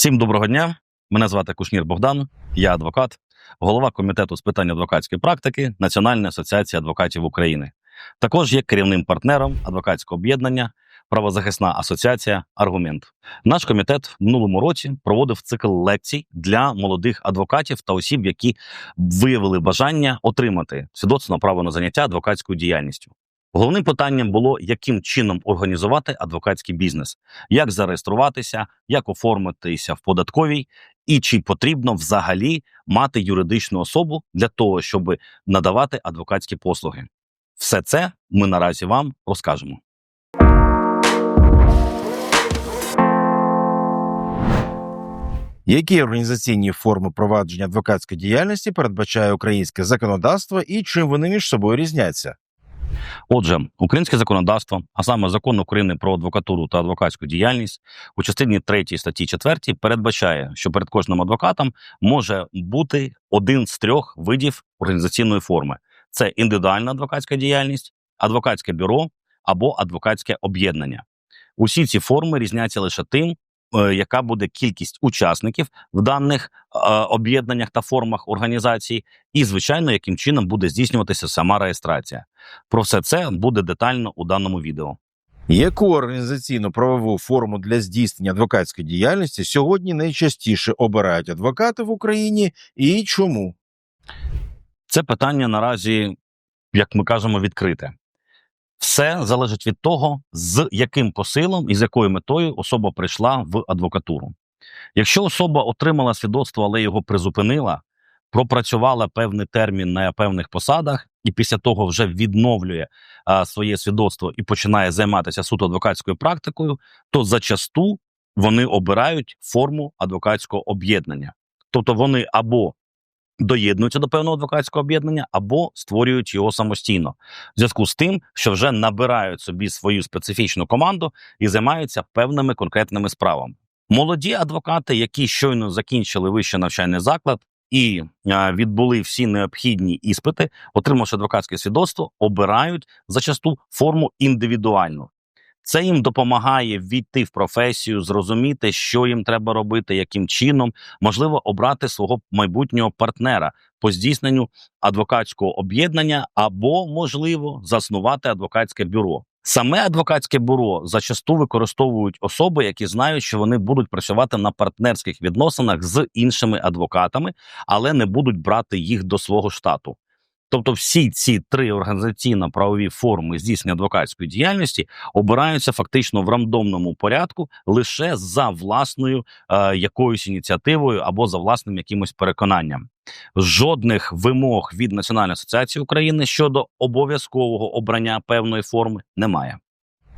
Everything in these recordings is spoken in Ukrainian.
Всім доброго дня. Мене звати Кушнір Богдан, я адвокат, голова комітету з питань адвокатської практики Національної асоціації адвокатів України. Також є керівним партнером адвокатського об'єднання Правозахисна асоціація Аргумент. Наш комітет в минулому році проводив цикл лекцій для молодих адвокатів та осіб, які виявили бажання отримати свідоцтво право на заняття адвокатською діяльністю. Головним питанням було, яким чином організувати адвокатський бізнес, як зареєструватися, як оформитися в податковій, і чи потрібно взагалі мати юридичну особу для того, щоб надавати адвокатські послуги. Все це ми наразі вам розкажемо. Які організаційні форми провадження адвокатської діяльності передбачає українське законодавство і чим вони між собою різняться? Отже, українське законодавство, а саме закон України про адвокатуру та адвокатську діяльність, у частині 3 статті 4 передбачає, що перед кожним адвокатом може бути один з трьох видів організаційної форми: це індивідуальна адвокатська діяльність, адвокатське бюро або адвокатське об'єднання. Усі ці форми різняться лише тим, яка буде кількість учасників в даних е, об'єднаннях та формах організації, і звичайно, яким чином буде здійснюватися сама реєстрація. Про все це буде детально у даному відео. Яку організаційну правову форму для здійснення адвокатської діяльності сьогодні найчастіше обирають адвокати в Україні і чому? Це питання наразі, як ми кажемо, відкрите. Все залежить від того, з яким посилом і з якою метою особа прийшла в адвокатуру. Якщо особа отримала свідоцтво, але його призупинила, пропрацювала певний термін на певних посадах, і після того вже відновлює а, своє свідоцтво і починає займатися суто адвокатською практикою, то зачасту вони обирають форму адвокатського об'єднання. Тобто вони або доєднуються до певного адвокатського об'єднання, або створюють його самостійно, в зв'язку з тим, що вже набирають собі свою специфічну команду і займаються певними конкретними справами. Молоді адвокати, які щойно закінчили вищий навчальний заклад і відбули всі необхідні іспити, отримавши адвокатське свідоцтво, обирають зачасту форму індивідуальну. Це їм допомагає війти в професію, зрозуміти, що їм треба робити, яким чином, можливо, обрати свого майбутнього партнера по здійсненню адвокатського об'єднання або, можливо, заснувати адвокатське бюро. Саме адвокатське бюро зачасту використовують особи, які знають, що вони будуть працювати на партнерських відносинах з іншими адвокатами, але не будуть брати їх до свого штату. Тобто, всі ці три організаційно-правові форми здійснення адвокатської діяльності обираються фактично в рандомному порядку лише за власною е, якоюсь ініціативою або за власним якимось переконанням. Жодних вимог від Національної асоціації України щодо обов'язкового обрання певної форми немає.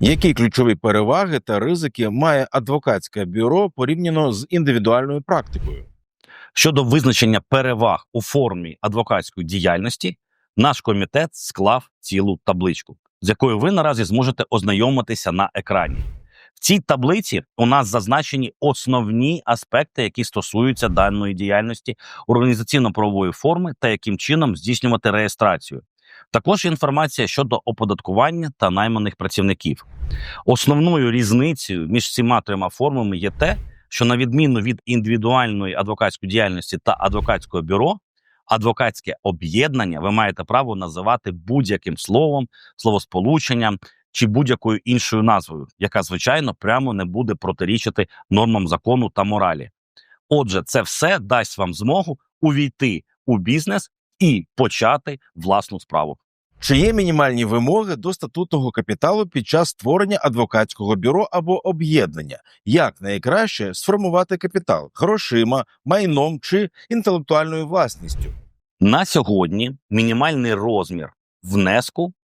Які ключові переваги та ризики має адвокатське бюро порівняно з індивідуальною практикою? Щодо визначення переваг у формі адвокатської діяльності, наш комітет склав цілу табличку, з якою ви наразі зможете ознайомитися на екрані. В цій таблиці у нас зазначені основні аспекти, які стосуються даної діяльності організаційно-правової форми та яким чином здійснювати реєстрацію. Також інформація щодо оподаткування та найманих працівників. Основною різницею між всіма трьома формами є те, що на відміну від індивідуальної адвокатської діяльності та адвокатського бюро, адвокатське об'єднання ви маєте право називати будь-яким словом, словосполученням чи будь-якою іншою назвою, яка звичайно прямо не буде протирічити нормам закону та моралі. Отже, це все дасть вам змогу увійти у бізнес і почати власну справу. Чи є мінімальні вимоги до статутного капіталу під час створення адвокатського бюро або об'єднання? Як найкраще сформувати капітал грошима, майном чи інтелектуальною власністю? На сьогодні мінімальний розмір внеску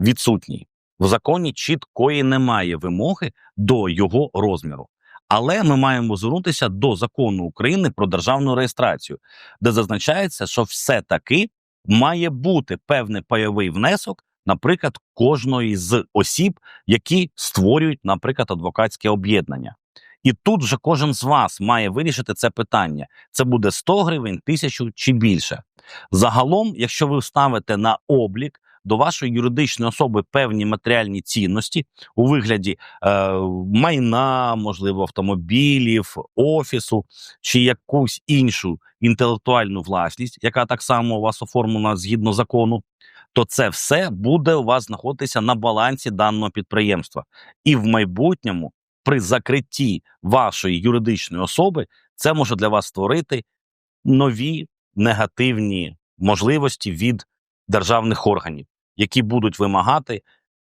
відсутній. В законі чіткої немає вимоги до його розміру. Але ми маємо звернутися до закону України про державну реєстрацію, де зазначається, що все-таки має бути певний пайовий внесок, наприклад, кожної з осіб, які створюють, наприклад, адвокатське об'єднання. І тут вже кожен з вас має вирішити це питання. Це буде 100 гривень, тисячу чи більше. Загалом, якщо ви ставите на облік до вашої юридичної особи певні матеріальні цінності у вигляді е, майна, можливо, автомобілів, офісу чи якусь іншу інтелектуальну власність, яка так само у вас оформлена згідно закону, то це все буде у вас знаходитися на балансі даного підприємства. І в майбутньому, при закритті вашої юридичної особи, це може для вас створити нові негативні можливості від державних органів, які будуть вимагати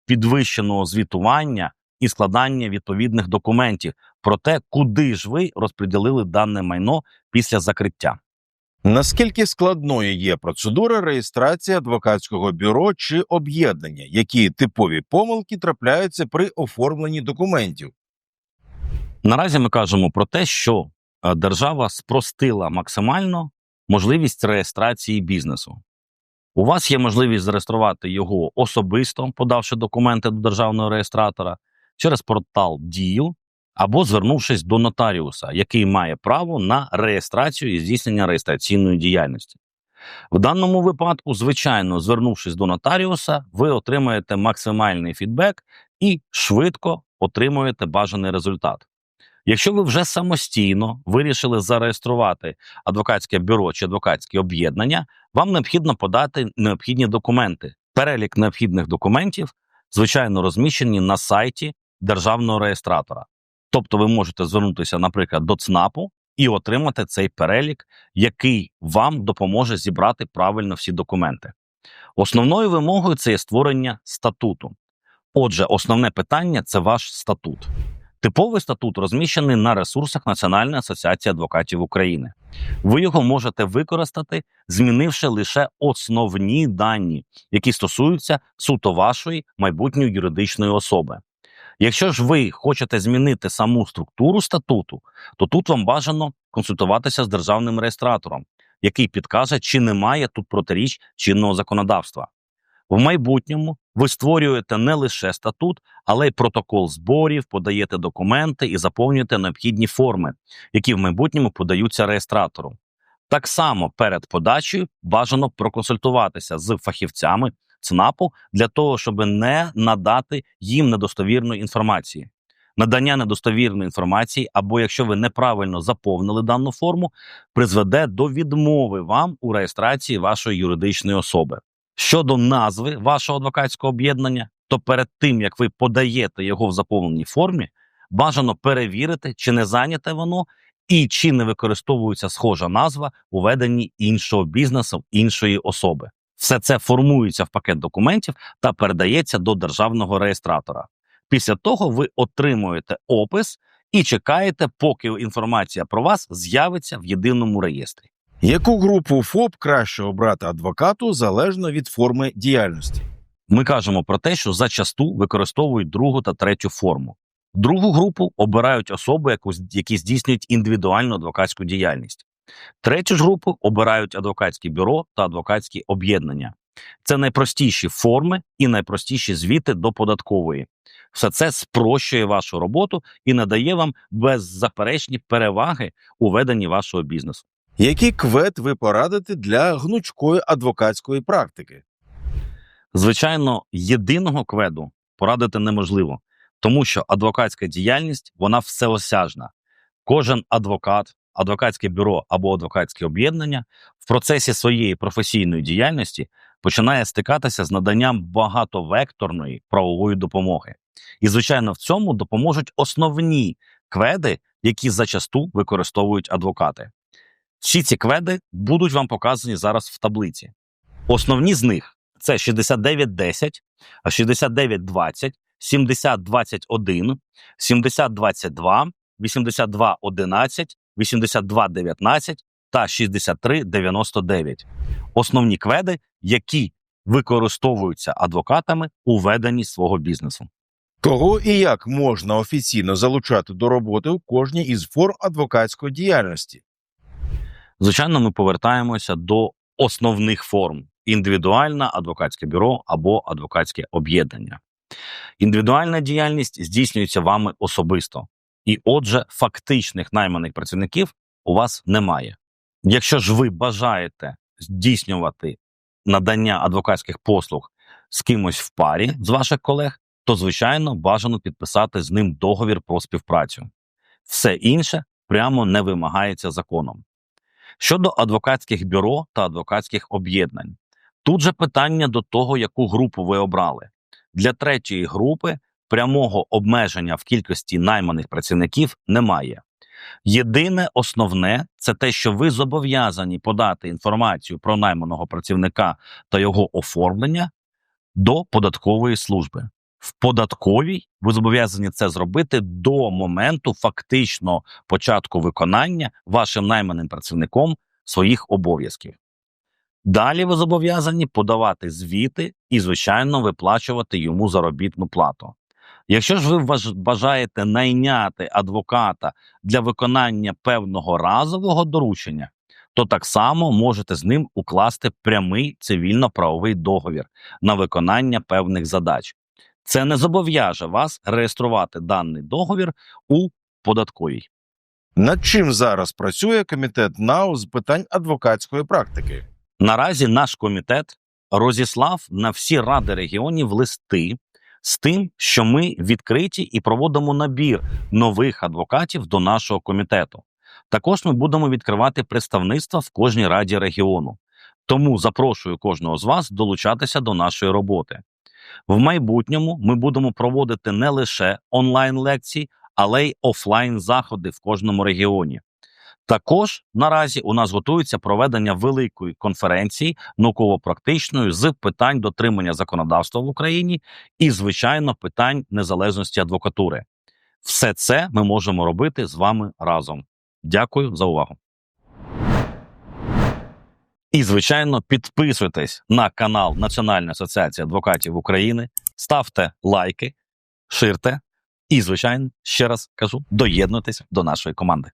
підвищеного звітування і складання відповідних документів про те, куди ж ви розподілили дане майно після закриття. Наскільки складною є процедура реєстрації адвокатського бюро чи об'єднання, які типові помилки трапляються при оформленні документів? Наразі ми кажемо про те, що е, держава спростила максимально можливість реєстрації бізнесу. У вас є можливість зареєструвати його особисто, подавши документи до державного реєстратора через портал Дію або звернувшись до нотаріуса, який має право на реєстрацію і здійснення реєстраційної діяльності. В даному випадку, звичайно, звернувшись до нотаріуса, ви отримаєте максимальний фідбек і швидко отримуєте бажаний результат. Якщо ви вже самостійно вирішили зареєструвати адвокатське бюро чи адвокатське об'єднання, вам необхідно подати необхідні документи. Перелік необхідних документів, звичайно, розміщені на сайті державного реєстратора. Тобто, ви можете звернутися, наприклад, до ЦНАПу і отримати цей перелік, який вам допоможе зібрати правильно всі документи. Основною вимогою це є створення статуту. Отже, основне питання це ваш статут. Типовий статут розміщений на ресурсах Національної асоціації адвокатів України. Ви його можете використати, змінивши лише основні дані, які стосуються суто вашої майбутньої юридичної особи. Якщо ж ви хочете змінити саму структуру статуту, то тут вам бажано консультуватися з державним реєстратором, який підкаже, чи немає тут протиріч чинного законодавства. В майбутньому ви створюєте не лише статут, але й протокол зборів, подаєте документи і заповнюєте необхідні форми, які в майбутньому подаються реєстратору. Так само перед подачею бажано проконсультуватися з фахівцями ЦНАПу для того, щоб не надати їм недостовірної інформації. Надання недостовірної інформації, або якщо ви неправильно заповнили дану форму, призведе до відмови вам у реєстрації вашої юридичної особи. Щодо назви вашого адвокатського об'єднання, то перед тим як ви подаєте його в заповненій формі, бажано перевірити, чи не зайняте воно і чи не використовується схожа назва у веденні іншого бізнесу іншої особи. Все це формується в пакет документів та передається до державного реєстратора. Після того ви отримуєте опис і чекаєте, поки інформація про вас з'явиться в єдиному реєстрі. Яку групу ФОП краще обрати адвокату залежно від форми діяльності? Ми кажемо про те, що зачасту використовують другу та третю форму. Другу групу обирають особи, які здійснюють індивідуальну адвокатську діяльність. Третю ж групу обирають адвокатське бюро та адвокатські об'єднання. Це найпростіші форми і найпростіші звіти до податкової. Все це спрощує вашу роботу і надає вам беззаперечні переваги у веденні вашого бізнесу. Який квет ви порадите для гнучкої адвокатської практики? Звичайно, єдиного кведу порадити неможливо, тому що адвокатська діяльність вона всеосяжна. Кожен адвокат, адвокатське бюро або адвокатське об'єднання в процесі своєї професійної діяльності починає стикатися з наданням багатовекторної правової допомоги. І, звичайно, в цьому допоможуть основні кведи, які зачасту використовують адвокати. Всі ці кведи будуть вам показані зараз в таблиці. Основні з них це 6910, 6920, 7021, 7022, 8211, 8219 та 6399. Основні кведи, які використовуються адвокатами у веденні свого бізнесу. Кого і як можна офіційно залучати до роботи у кожній із форм адвокатської діяльності? Звичайно, ми повертаємося до основних форм: індивідуальне адвокатське бюро або адвокатське об'єднання. Індивідуальна діяльність здійснюється вами особисто, і, отже, фактичних найманих працівників у вас немає. Якщо ж ви бажаєте здійснювати надання адвокатських послуг з кимось в парі з ваших колег, то звичайно бажано підписати з ним договір про співпрацю. Все інше прямо не вимагається законом. Щодо адвокатських бюро та адвокатських об'єднань, тут же питання до того, яку групу ви обрали. Для третьої групи прямого обмеження в кількості найманих працівників немає. Єдине основне це те, що ви зобов'язані подати інформацію про найманого працівника та його оформлення до податкової служби. В податковій ви зобов'язані це зробити до моменту фактичного початку виконання вашим найманим працівником своїх обов'язків. Далі ви зобов'язані подавати звіти і, звичайно, виплачувати йому заробітну плату. Якщо ж ви бажаєте найняти адвоката для виконання певного разового доручення, то так само можете з ним укласти прямий цивільно-правовий договір на виконання певних задач. Це не зобов'яже вас реєструвати даний договір у податковій. Над чим зараз працює комітет НАУ з питань адвокатської практики? Наразі наш комітет розіслав на всі ради регіонів листи з тим, що ми відкриті і проводимо набір нових адвокатів до нашого комітету. Також ми будемо відкривати представництва в кожній раді регіону. Тому запрошую кожного з вас долучатися до нашої роботи. В майбутньому ми будемо проводити не лише онлайн лекції, але й офлайн заходи в кожному регіоні. Також наразі у нас готується проведення великої конференції науково-практичної з питань дотримання законодавства в Україні і, звичайно, питань незалежності адвокатури. Все це ми можемо робити з вами разом. Дякую за увагу. І, звичайно, підписуйтесь на канал Національної асоціації адвокатів України, ставте лайки, ширте і, звичайно, ще раз кажу, доєднуйтесь до нашої команди.